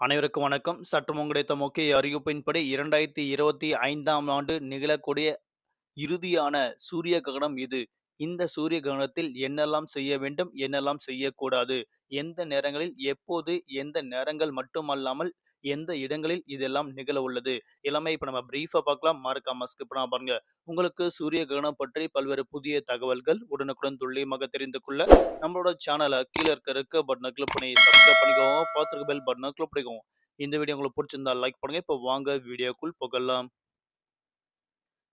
அனைவருக்கும் வணக்கம். சற்றுமுன் கிடைத்த முக்கிய அறிவிப்பின்படி 2025ஆம் ஆண்டு நிகழக்கூடிய இறுதியான சூரிய கிரகணம் இது. இந்த சூரிய கிரகணத்தில் என்னெல்லாம் செய்ய வேண்டும்? என்னெல்லாம் செய்யக்கூடாது? எந்த நேரங்களில், எப்போது, எந்த நேரங்கள் மட்டுமல்லாமல் எந்த இடங்களில் இதெல்லாம் நிகழ உள்ளது? எல்லாமே இப்ப நம்ம பிரீஃபா பார்க்கலாம். மறக்காம ஸ்கிப் பண்ணாம பாருங்க. உங்களுக்கு சூரிய கிரகணம் பற்றி பல்வேறு புதிய தகவல்கள் உடனுக்குடன் துல்லியமாக தெரிந்து கொள்ள நம்மளோட சேனலை கீழே இருக்க இருக்க பட்டனை கிளிக் பண்ணி சப்ஸ்கிரைப் பண்ணிக்கோங்க. பார்த்துருக்க பெல் பட்டனை கிளிக் பண்ணிக்கோங்க. இந்த வீடியோ உங்களுக்கு பிடிச்சிருந்தா லைக் பண்ணுங்க. இப்போ வாங்க வீடியோக்குள் போகலாம்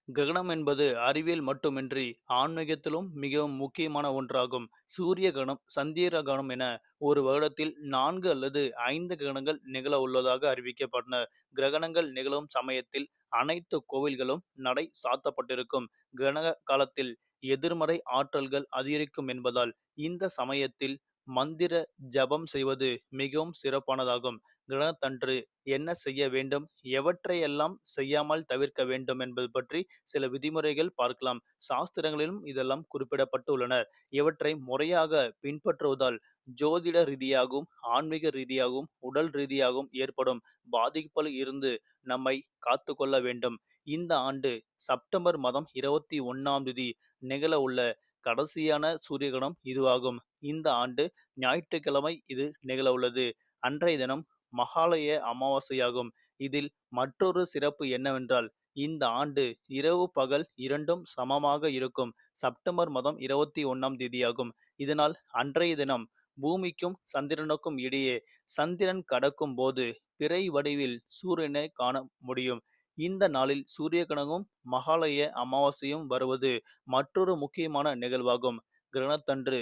கிரகணம் என்பது அறிவியல் மட்டுமின்றி ஆன்மீகத்திலும் மிகவும் முக்கியமான ஒன்றாகும். சூரிய கிரகணம், சந்திர கிரகணம் என ஒரு வருடத்தில் நான்கு அல்லது ஐந்து கிரகணங்கள் நிகழ உள்ளதாக அறிவிக்கப்பட்டன. கிரகணங்கள் நிகழும் சமயத்தில் அனைத்து கோவில்களும் நடை சாத்தப்பட்டிருக்கும். கிரகண காலத்தில் எதிர்மறை ஆற்றல்கள் அதிகரிக்கும் என்பதால் இந்த சமயத்தில் மந்திர ஜபம் செய்வது மிகவும் சிறப்பானதாகும். கிரகத்தன்று என்ன செய்ய வேண்டும்? எவற்றையெல்லாம் செய்யாமல் தவிர்க்க வேண்டும் என்பது பற்றி சில விதிமுறைகள் பார்க்கலாம். சாஸ்திரங்களிலும் இதெல்லாம் குறிப்பிடப்பட்டுள்ளன. இவற்றை முறையாக பின்பற்றுவதால் ஜோதிட ரீதியாகவும், ஆன்மீக ரீதியாகவும், உடல் ரீதியாகவும் ஏற்படும் பாதிப்புகள் இருந்து நம்மை காத்து கொள்ள வேண்டும். இந்த ஆண்டு செப்டம்பர் மாதம் 21ஆம் தேதி நிகழ உள்ள கடைசியான சூரிய கிரகணம் இதுவாகும். இந்த ஆண்டு ஞாயிற்றுக்கிழமை இது நிகழ உள்ளது. அன்றைய தினம் மகாலய அமாவாசையாகும். இதில் மற்றொரு சிறப்பு என்னவென்றால் இந்த ஆண்டு இரவு பகல் இரண்டும் சமமாக இருக்கும். செப்டம்பர் மாதம் 21ஆம் தேதியாகும். இதனால் அன்றைய தினம் பூமிக்கும் சந்திரனுக்கும் இடையே சந்திரன் கடக்கும் போது பிறை வடிவில் சூரியனை காண முடியும். இந்த நாளில் சூரிய கிரகணமும், மகாலய அமாவாசையும் வருவது மற்றொரு முக்கியமான நிகழ்வாகும். கிரகணத்தன்று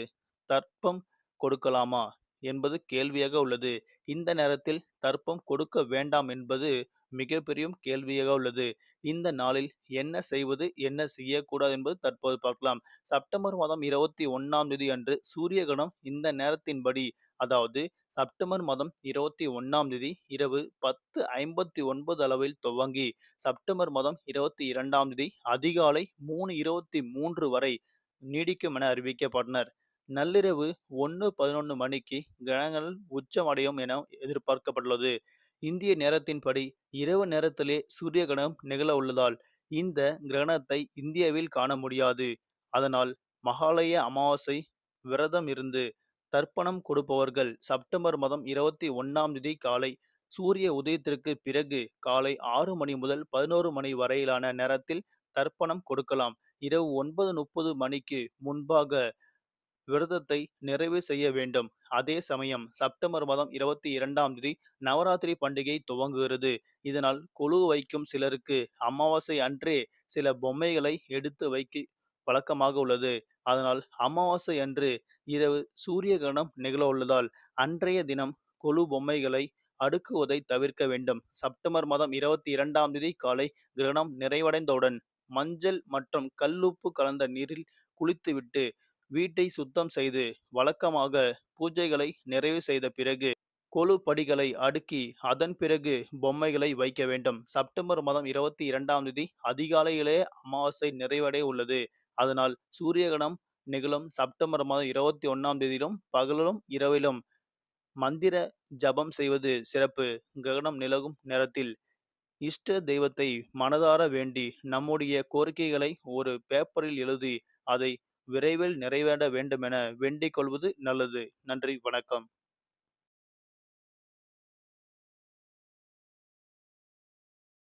தர்ப்பம் கொடுக்கலாமா? என்பது கேள்வியாக உள்ளது. இந்த நேரத்தில் தர்ப்பம் கொடுக்க வேண்டாம் என்பது மிகப்பெரிய கேள்வியாக உள்ளது. இந்த நாளில் என்ன செய்வது? என்ன செய்யக்கூடாது? என்பது தற்போது பார்க்கலாம். செப்டம்பர் மாதம் 21ஆம் தேதி அன்று சூரிய கிரகணம் இந்த நேரத்தின்படி அதாவது செப்டம்பர் மாதம் 21ஆம் தேதி இரவு 10:59 அளவில் துவங்கி செப்டம்பர் மாதம் 22ஆம் தேதி அதிகாலை 3:23 வரை நீடிக்கும் என அறிவிக்கப்பட்டனர். நள்ளிரவு 1:11 மணிக்கு கிரகங்கள் உச்சமடையும் என எதிர்பார்க்கப்பட்டுள்ளது. இந்திய நேரத்தின்படி இரவு நேரத்திலே சூரிய கிரகணம் நிகழ உள்ளதால் இந்த கிரகணத்தை இந்தியாவில் காண முடியாது. அதனால் மகாலய அமாவாசை விரதம் இருந்து தர்ப்பணம் கொடுப்பவர்கள் செப்டம்பர் மாதம் 21ஆம் தேதி காலை சூரிய உதயத்திற்கு பிறகு காலை ஆறு மணி முதல் 11 மணி வரையிலான நேரத்தில் தர்ப்பணம் கொடுக்கலாம். இரவு 9:30 மணிக்கு முன்பாக விரதத்தை நிறைவு செய்ய வேண்டும். அதே சமயம் செப்டம்பர் மாதம் 22ஆம் தேதி நவராத்திரி பண்டிகை துவங்குகிறது. இதனால் குழு வைக்கும் சிலருக்கு அமாவாசை அன்றே சில பொம்மைகளை எடுத்து வைக்க வழக்கமாக உள்ளது. அதனால் அமாவாசை அன்று இரவு சூரிய கிரகணம் நிகழ உள்ளதால் அன்றைய தினம் கொலு பொம்மைகளை அடுக்குவதை தவிர்க்க வேண்டும். செப்டம்பர் மாதம் 22ஆம் தேதி காலை கிரகணம் நிறைவடைந்தவுடன் மஞ்சள் மற்றும் கல்லுப்பு கலந்த நீரில் குளித்துவிட்டு வீட்டை சுத்தம் செய்து வழக்கமாக பூஜைகளை நிறைவு செய்த பிறகு கொழு படிகளை அடுக்கி அதன் பிறகு பொம்மைகளை வைக்க வேண்டும். செப்டம்பர் மாதம் 22ஆம் தேதி அதிகாலையிலே அமாவாசை நிறைவடைய உள்ளது. அதனால் சூரிய நிகழும் செப்டம்பர் மாதம் 21ஆம் தேதியிலும் பகலிலும், இரவிலும் மந்திர ஜபம் செய்வது சிறப்பு. கிரகணம் நிலவும் நேரத்தில் இஷ்ட தெய்வத்தை மனதார வேண்டி நம்முடைய கோரிக்கைகளை ஒரு பேப்பரில் எழுதி அதை விரைவில் நிறைவேற வேண்டுமென வேண்டிக் கொள்வது நல்லது. நன்றி, வணக்கம்.